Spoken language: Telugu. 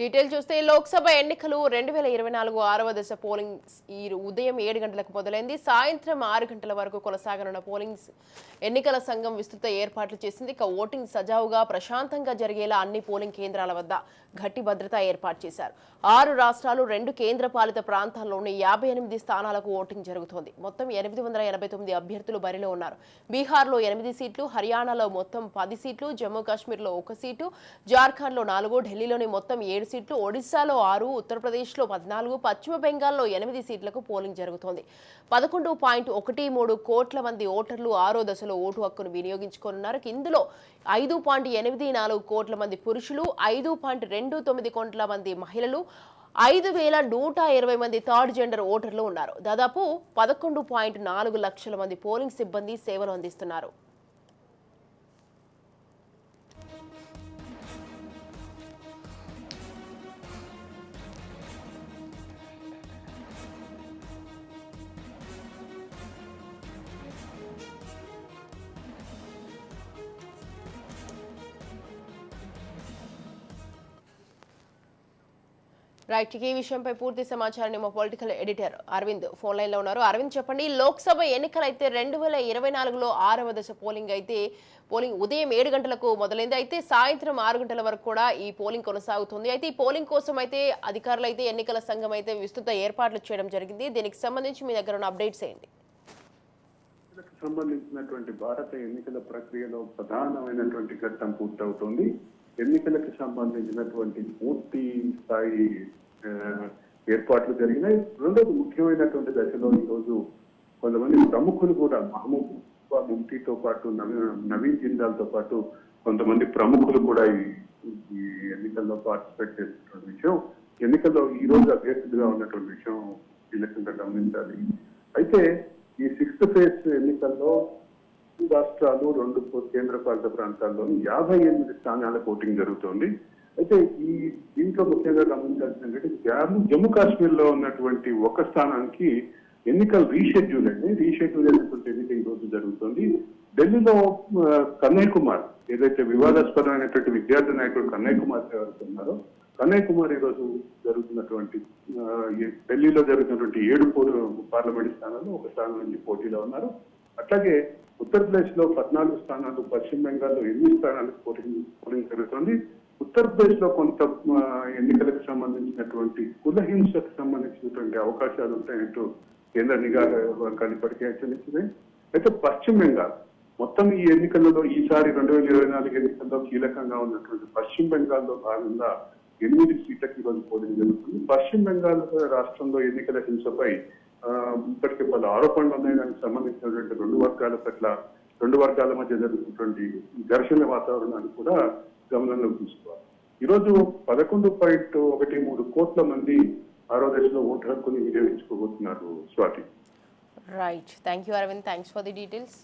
డీటెయిల్ చూస్తే లోక్సభ ఎన్నికలు రెండు వేల ఇరవై నాలుగు ఆరవ దశ పోలింగ్ ఈ ఉదయం ఏడు గంటలకు మొదలైంది. సాయంత్రం ఆరు గంటల వరకు కొనసాగనున్న పోలింగ్ ఎన్నికల సంఘం విస్తృత ఏర్పాట్లు చేసింది. ఇక ఓటింగ్ సజావుగా ప్రశాంతంగా జరిగేలా అన్ని పోలింగ్ కేంద్రాల వద్ద గట్టి భద్రత ఏర్పాటు చేశారు. ఆరు రాష్ట్రాలు రెండు కేంద్ర పాలిత ప్రాంతాల్లోని యాభై ఎనిమిది స్థానాలకు ఓటింగ్ జరుగుతోంది. మొత్తం ఎనిమిది వందల ఎనభై తొమ్మిది అభ్యర్థులు బరిలో ఉన్నారు. బీహార్లో ఎనిమిది సీట్లు హర్యానాలో మొత్తం పది సీట్లు జమ్మూ కాశ్మీర్లో ఒక సీటు జార్ఖండ్లో నాలుగు ఢిల్లీలోని మొత్తం ఏడు సీట్లు ఒడిశాలో ఆరు ఉత్తరప్రదేశ్లో పద్నాలుగు పశ్చిమ బెంగాల్లో ఎనిమిది సీట్లకు పోలింగ్ జరుగుతోంది. పదకొండు పాయింట్ ఒకటి మూడు కోట్ల మంది ఓటర్లు ఆరో దశలో ఓటు హక్కును వినియోగించుకోనున్నారు. ఇందులో ఐదు పాయింట్ ఎనిమిది నాలుగు కోట్ల మంది పురుషులు ఐదు పాయింట్ రెండు తొమ్మిది కోట్ల మంది మహిళలు ఐదు వేల నూట ఇరవై మంది థర్డ్ జెండర్ ఓటర్లు ఉన్నారు. దాదాపు పదకొండు పాయింట్ నాలుగు లక్షల మంది పోలింగ్ సిబ్బంది సేవలు అందిస్తున్నారు. రైట్ ఈ విషయంపై పూర్తి సమాచారాన్ని మా పొలిటికల్ ఎడిటర్ అరవింద్ ఫోన్ లైన్లో ఉన్నారు. అరవింద్ చెప్పండి లోక్సభ ఎన్నికలు అయితే రెండు వేల ఇరవై నాలుగులో ఆరవ దశ పోలింగ్ అయితే పోలింగ్ ఉదయం ఏడు గంటలకు మొదలైంది. అయితే సాయంత్రం ఆరు గంటల వరకు కూడా ఈ పోలింగ్ కొనసాగుతుంది. అయితే ఈ పోలింగ్ కోసం అయితే అధికారులు అయితే ఎన్నికల సంఘం అయితే విస్తృత ఏర్పాట్లు చేయడం జరిగింది. దీనికి సంబంధించి మీ దగ్గర ఉన్న అప్డేట్స్ ఏంటి? సంబంధించినటువంటి భారత ఎన్నికల ప్రక్రియలో ప్రధానమైనటువంటి ఘట్టం పూర్తవుతోంది. ఎన్నికలకు సంబంధించినటువంటి పూర్తి స్థాయి ఏర్పాట్లు జరిగినాయి. రెండోది ముఖ్యమైనటువంటి దశలో ఈరోజు కొంతమంది ప్రముఖులు కూడా మహమూబ్ ముఫ్తీతో పాటు నవీన్ జిందాల్తో పాటు కొంతమంది ప్రముఖులు కూడా ఈ ఎన్నికల్లో పార్టిసిపేట్ చేసినటువంటి విషయం. ఎన్నికల్లో ఈ రోజు అభ్యర్థులుగా ఉన్నటువంటి విషయం కీలకంగా గమనించాలి. అయితే ఈ సిక్స్త్ ఫేజ్ ఎన్నికల్లో రాష్ట్రాలు రెండు కేంద్రపాలిత ప్రాంతాల్లోని యాభై ఎనిమిది స్థానాలకు ఓటింగ్ జరుగుతోంది. అయితే ఈ దీంట్లో ముఖ్యంగా గమనించాల్సిన ఏంటంటే జమ్మూ జమ్మూ కాశ్మీర్లో ఉన్నటువంటి ఒక స్థానానికి ఎన్నికలు రీషెడ్యూల్ అండి రీషెడ్యూల్ అయినటువంటి ఎన్నిక ఈ రోజు జరుగుతుంది. ఢిల్లీలో కన్నయ్య కుమార్ ఏదైతే వివాదాస్పదమైనటువంటి విద్యార్థి నాయకుడు కన్నయ్య కుమార్ ఎవరైతే ఉన్నారో కన్నయ్య కుమార్ ఈ రోజు జరుగుతున్నటువంటి ఢిల్లీలో జరుగుతున్నటువంటి ఏడు పార్లమెంట్ స్థానాల్లో ఒక స్థానం నుంచి పోటీలో ఉన్నారు. అట్లాగే ఉత్తరప్రదేశ్లో పద్నాలుగు స్థానాలు పశ్చిమ బెంగాల్లో ఎనిమిది స్థానాలకు పోలింగ్ పోలింగ్ జరుగుతుంది. ఉత్తరప్రదేశ్లో కొంత ఎన్నికలకు సంబంధించినటువంటి కులహింసకు సంబంధించినటువంటి అవకాశాలు ఉంటాయంటూ కేంద్ర నిఘా వర్గాలు ఇప్పటికే హెచ్చరించింది అయితే పశ్చిమ బెంగాల్ మొత్తం ఈ ఎన్నికలలో ఈసారి రెండు వేల ఇరవై నాలుగు ఎన్నికల్లో కీలకంగా ఉన్నటువంటి పశ్చిమ బెంగాల్లో భాగంగా ఎనిమిది సీట్లకు ఈరోజు పోలింగ్ జరుగుతుంది. పశ్చిమ బెంగాల్ రాష్ట్రంలో ఎన్నికల హింసపై ఇప్పటికే పలు ఆరోపణలు ఉన్నాయి. దానికి సంబంధించినటువంటి రెండు వర్గాల పట్ల రెండు వర్గాల మధ్య జరుగుతున్నటువంటి ఘర్షణ వాతావరణాన్ని కూడా గమనంలోకి తీసుకోవాలి. ఈరోజు పదకొండు పాయింట్ ఒకటి మూడు కోట్ల మంది ఆరో దశలో ఓటు హక్కుని వినియోగించుకోబోతున్నారు Swathi. Right thank you Arvind thanks for the details